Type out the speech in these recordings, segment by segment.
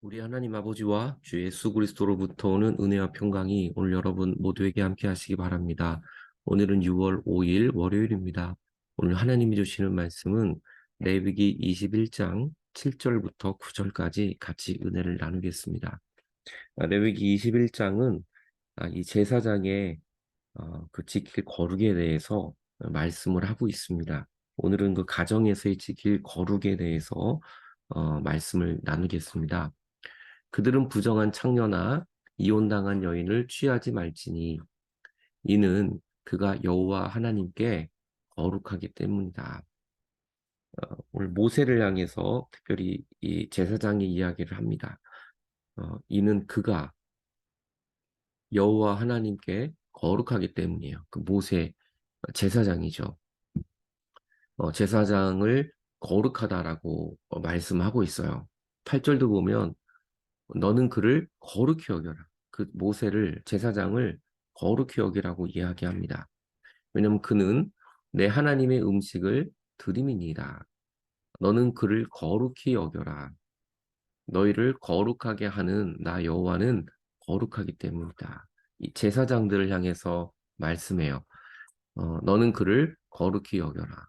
우리 하나님 아버지와 주 예수 그리스도로부터 오는 은혜와 평강이 오늘 여러분 모두에게 함께 하시기 바랍니다. 오늘은 6월 5일 월요일입니다. 오늘 하나님이 주시는 말씀은 레위기 21장 7절부터 9절까지 같이 은혜를 나누겠습니다. 아, 레위기 21장은 아, 이 제사장의 어, 그 지킬 거룩에 대해서 말씀을 하고 있습니다. 오늘은 그 가정에서의 지킬 거룩에 대해서 어, 말씀을 나누겠습니다. 그들은 부정한 창녀나 이혼당한 여인을 취하지 말지니 이는 그가 여호와 하나님께 거룩하기 때문이다. 어, 오늘 모세를 향해서 특별히 이 제사장의 이야기를 합니다. 어, 이는 그가 여호와 하나님께 거룩하기 때문이에요. 그 모세 제사장이죠. 어, 제사장을 거룩하다라고 어, 말씀하고 있어요. 8절도 보면 너는 그를 거룩히 여겨라. 그 모세를 제사장을 거룩히 여기라고 이야기합니다. 왜냐하면 그는 내 하나님의 음식을 드림이니이다. 너는 그를 거룩히 여겨라. 너희를 거룩하게 하는 나 여호와는 거룩하기 때문이다. 이 제사장들을 향해서 말씀해요. 어, 너는 그를 거룩히 여겨라.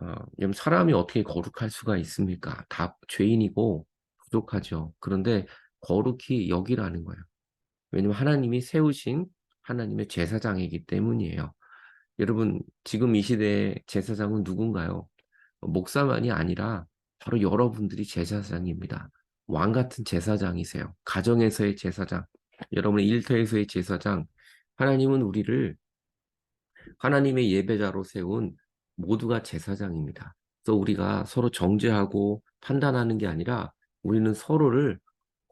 어, 사람이 어떻게 거룩할 수가 있습니까? 다 죄인이고 부족하죠. 그런데 거룩히 여기라는 거예요. 왜냐하면 하나님이 세우신 하나님의 제사장이기 때문이에요. 여러분, 지금 이 시대의 제사장은 누군가요? 목사만이 아니라 바로 여러분들이 제사장입니다. 왕 같은 제사장이세요. 가정에서의 제사장, 여러분의 일터에서의 제사장. 하나님은 우리를 하나님의 예배자로 세운 모두가 제사장입니다. 그래서 우리가 서로 정죄하고 판단하는 게 아니라 우리는 서로를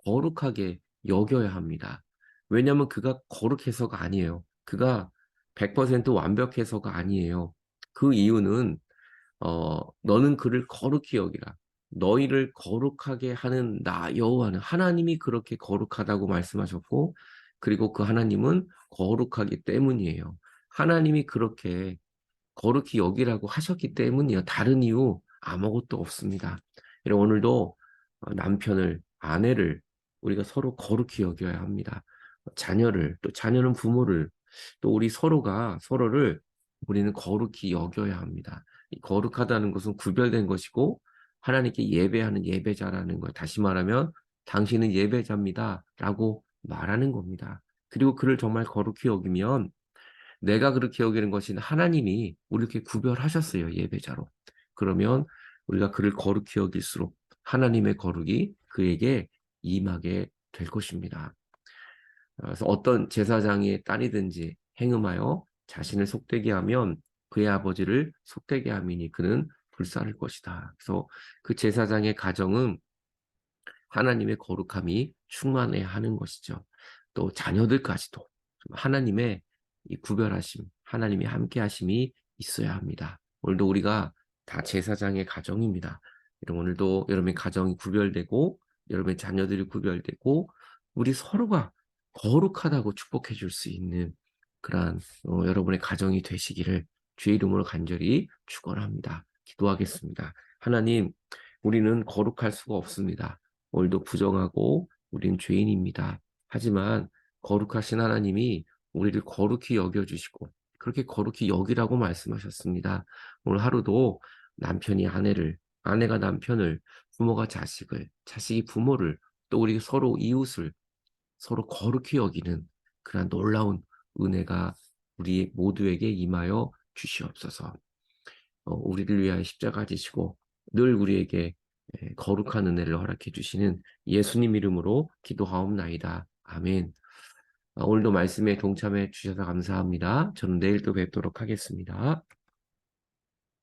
거룩하게 여겨야 합니다. 왜냐하면 그가 거룩해서가 아니에요. 그가 100% 완벽해서가 아니에요. 그 이유는 어, 너는 그를 거룩히 여기라. 너희를 거룩하게 하는 나 여호와는 하나님이 그렇게 거룩하다고 말씀하셨고 그리고 그 하나님은 거룩하기 때문이에요. 하나님이 그렇게 거룩히 여기라고 하셨기 때문이에요. 다른 이유 아무것도 없습니다. 오늘도 어, 남편을, 아내를 우리가 서로 거룩히 여겨야 합니다. 자녀를, 또 자녀는 부모를, 또 우리 서로가 서로를 우리는 거룩히 여겨야 합니다. 거룩하다는 것은 구별된 것이고 하나님께 예배하는 예배자라는 걸 다시 말하면 당신은 예배자입니다. 라고 말하는 겁니다. 그리고 그를 정말 거룩히 여기면 내가 그렇게 여기는 것인 하나님이 우리 이렇게 구별하셨어요. 예배자로. 그러면 우리가 그를 거룩히 여길수록 하나님의 거룩이 그에게 임하게 될 것입니다. 그래서 어떤 제사장의 딸이든지 행음하여 자신을 속되게 하면 그의 아버지를 속되게 함이니 그는 불쌍할 것이다. 그래서 그 제사장의 가정은 하나님의 거룩함이 충만해야 하는 것이죠. 또 자녀들까지도 하나님의 이 구별하심, 하나님의 함께 하심이 있어야 합니다. 오늘도 우리가 다 제사장의 가정입니다. 오늘도 여러분의 가정이 구별되고 여러분의 자녀들이 구별되고 우리 서로가 거룩하다고 축복해 줄 수 있는 그러한 어, 여러분의 가정이 되시기를 주의 이름으로 간절히 축원합니다. 기도하겠습니다. 하나님, 우리는 거룩할 수가 없습니다. 오늘도 부정하고 우리는 죄인입니다. 하지만 거룩하신 하나님이 우리를 거룩히 여겨주시고 그렇게 거룩히 여기라고 말씀하셨습니다. 오늘 하루도 남편이 아내를 아내가 남편을, 부모가 자식을, 자식이 부모를, 또 우리 서로 이웃을 서로 거룩히 여기는 그러한 놀라운 은혜가 우리 모두에게 임하여 주시옵소서. 어, 우리를 위하여 십자가 지시고 늘 우리에게 예, 거룩한 은혜를 허락해 주시는 예수님 이름으로 기도하옵나이다. 아멘. 어, 오늘도 말씀에 동참해 주셔서 감사합니다. 저는 내일 또 뵙도록 하겠습니다.